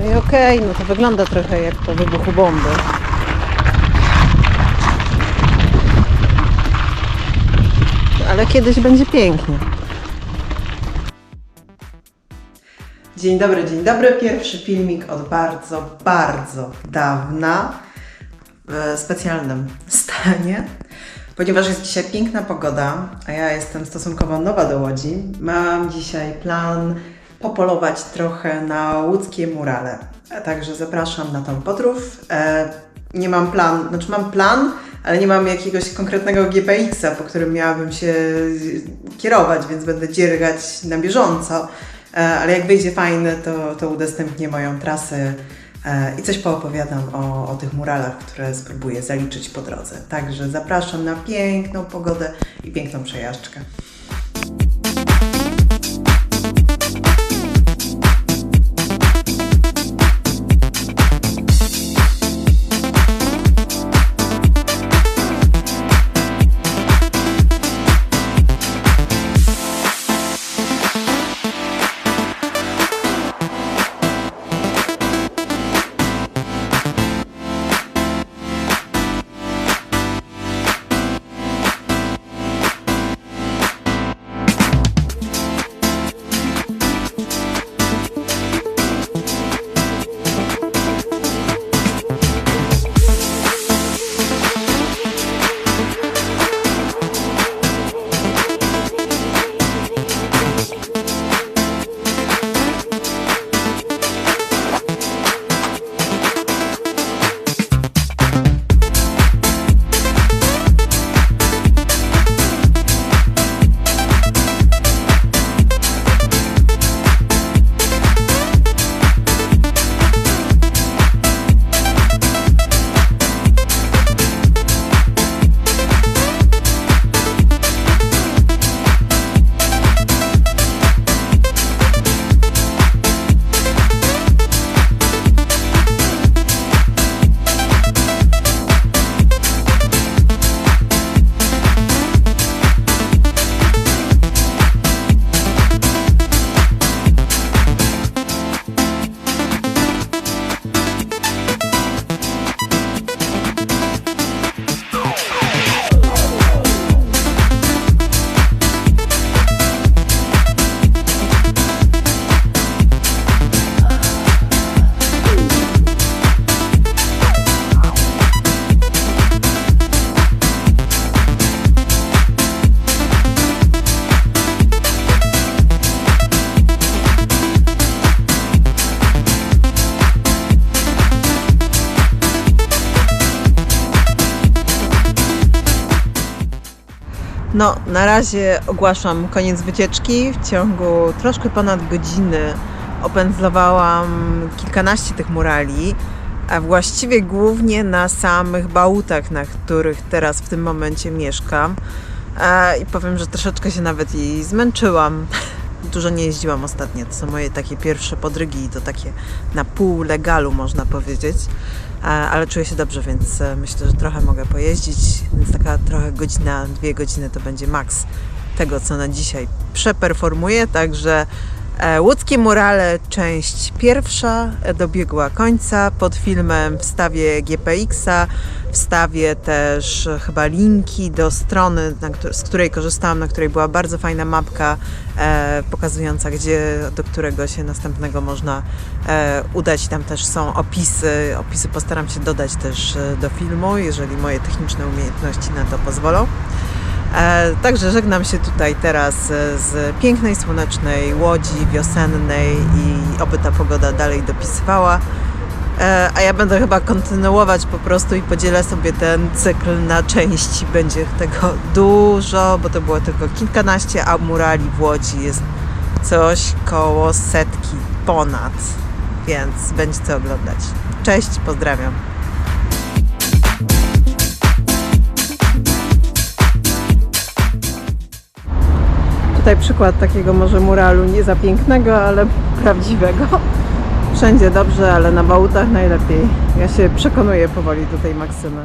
No i okej, no to wygląda trochę jak po wybuchu bomby. Ale kiedyś będzie pięknie. Dzień dobry, dzień dobry. Pierwszy filmik od bardzo, bardzo dawna w specjalnym stanie, ponieważ jest dzisiaj piękna pogoda, a ja jestem stosunkowo nowa do Łodzi. Mam dzisiaj plan popolować trochę na łódzkie murale. A Także zapraszam na tą podróż. E, nie mam plan, znaczy mam plan, ale nie mam jakiegoś konkretnego GPX-a, po którym miałabym się kierować, więc będę dziergać na bieżąco. E, ale jak wyjdzie fajny, to, to udostępnię moją trasę e, i coś poopowiadam o, o tych muralach, które spróbuję zaliczyć po drodze. Także zapraszam na piękną pogodę i piękną przejażdżkę. No, na razie ogłaszam koniec wycieczki. W ciągu troszkę ponad godziny opędzlowałam kilkanaście tych murali, a właściwie głównie na samych bałutach, na których teraz w tym momencie mieszkam. I powiem, że troszeczkę się nawet i zmęczyłam. Dużo nie jeździłam ostatnio. To są moje takie pierwsze podrygi i to takie na pół legalu można powiedzieć. Ale czuję się dobrze, więc e, myślę, że trochę mogę pojeździć. Więc taka trochę godzina, dwie godziny to będzie maks tego, co na dzisiaj przeperformuję. Także Łódzkie Murale, część pierwsza e, dobiegła końca. Pod filmem wstawię GPX-a, wstawię też e, chyba linki do strony, na z której korzystałam, na której była bardzo fajna mapka e, pokazująca, gdzie, do którego się następnego można e, udać. Tam też są opisy. Opisy postaram się dodać też e, do filmu, jeżeli moje techniczne umiejętności na to pozwolą. E, Także żegnam się tutaj teraz e, z pięknej, słonecznej łodzi wiosennej i oby ta pogoda dalej dopisywała. E, A ja będę chyba kontynuować po prostu i podzielę sobie ten cykl na części. Będzie tego dużo, bo to było tylko kilkanaście, a murali w Łodzi jest coś koło setki ponad, więc będzie co oglądać. Cześć, pozdrawiam. Tutaj przykład takiego może muralu nie za pięknego, ale prawdziwego. Wszędzie dobrze, ale na bałutach najlepiej. Ja się przekonuję powoli do tej maksymy.